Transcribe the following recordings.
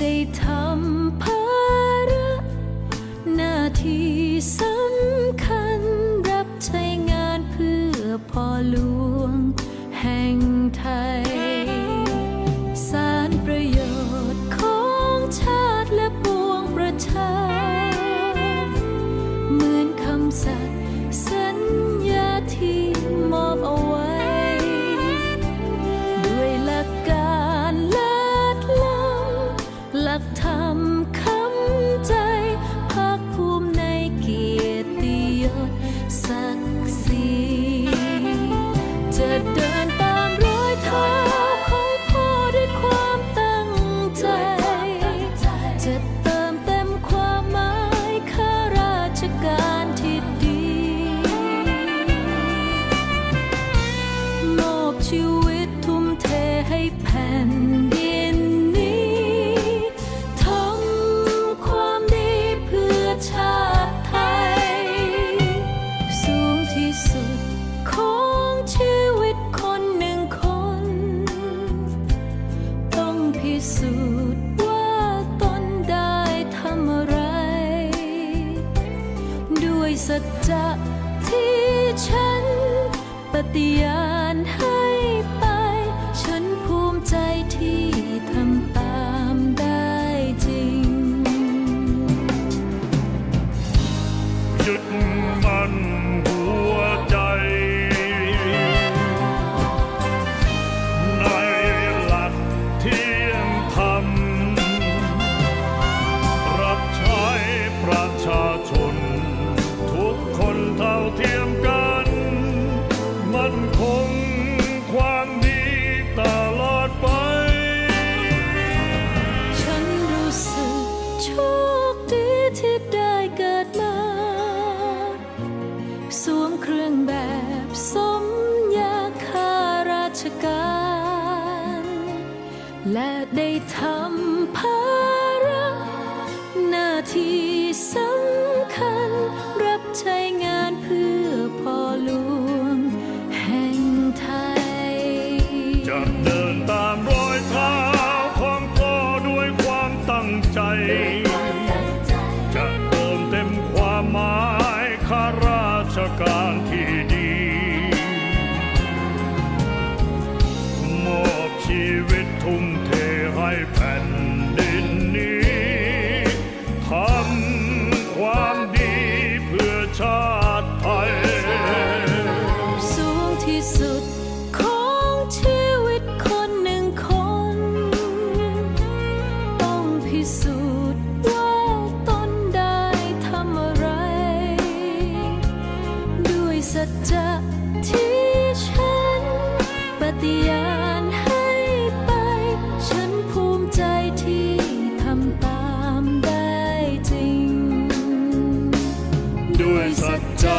ได้ทำภาระหน้าที่สำคัญรับใช้งานเพื่อพ่อหลวง สูจว่าตนได้ทำอะไร ด้วยสัจจะที่ฉันปฏิญาณให้ และได้ทำ สัจจะ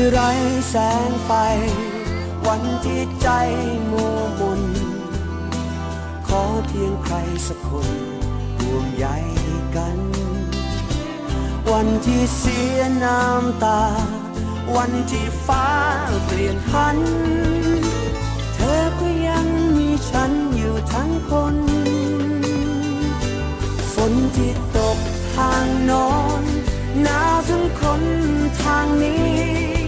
ที่ไร้แสงไฟ วันที่ใจมัวมนขอเพียงใครสักคนห่วงใยกัน วันที่เสียน้ำตา วันที่ฟ้าเปลี่ยนพัน เธอก็ยังมีฉันอยู่ทั้งคน ฝนที่ตกทางโนอนหนาวทั้งคนทางนี้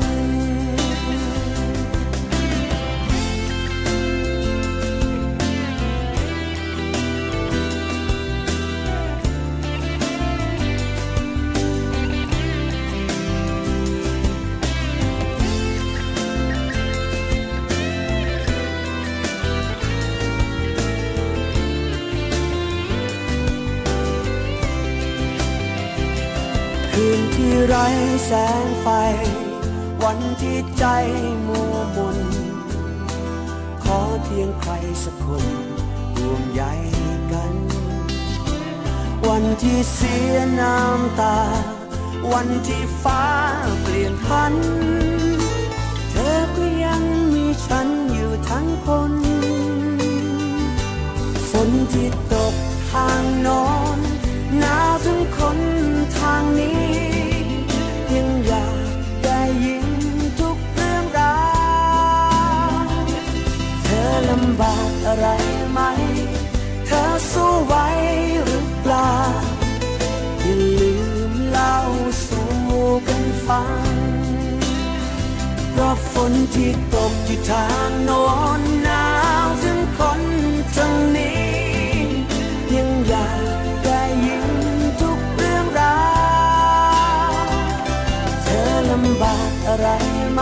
ไร้แสงไฟ วันที่ใจมัวมน ขอเพียงใครสักคนห่วงใยกัน วันที่เสียน้ำตา วันที่ฟ้าเปลี่ยนพัน เธอก็ยังมีฉันอยู่ทั้งคนฝนที่ตกทางโนอนหนาวทั้งคนทางนี้ ไหม เธอสู้ไหวหรือเปล่า อย่าลืมเล่าสู่กันฟังเพราะฝนที่ตกอยู่ทางโน้นหนาวถึงคนทางนี้ ยังอยากได้ยินทุกเรื่องราว เธอลำบากอะไรไหม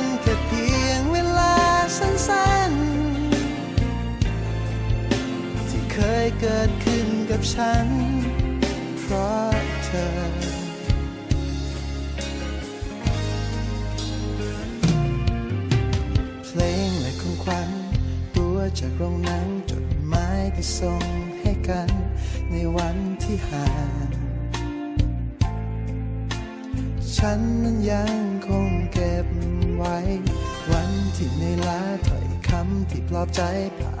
น ยเกิดขึ้นกับฉัน เพราะเธอ เพลงและของขวัญตัวจากโรงหนังจดหมายที่ส่งให้กันในวันที่ห่างฉันนั้นยังคงเก็บไว้ วันที่ในลาถ้อยคำที่ปลอบใจภาพ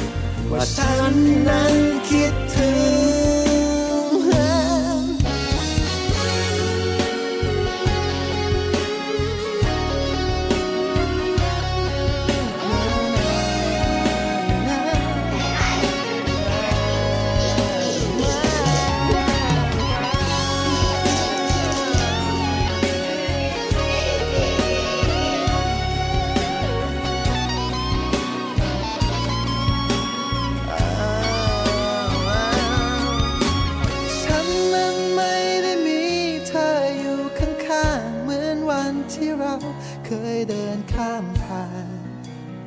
ว่าฉันนั้นคิดถึง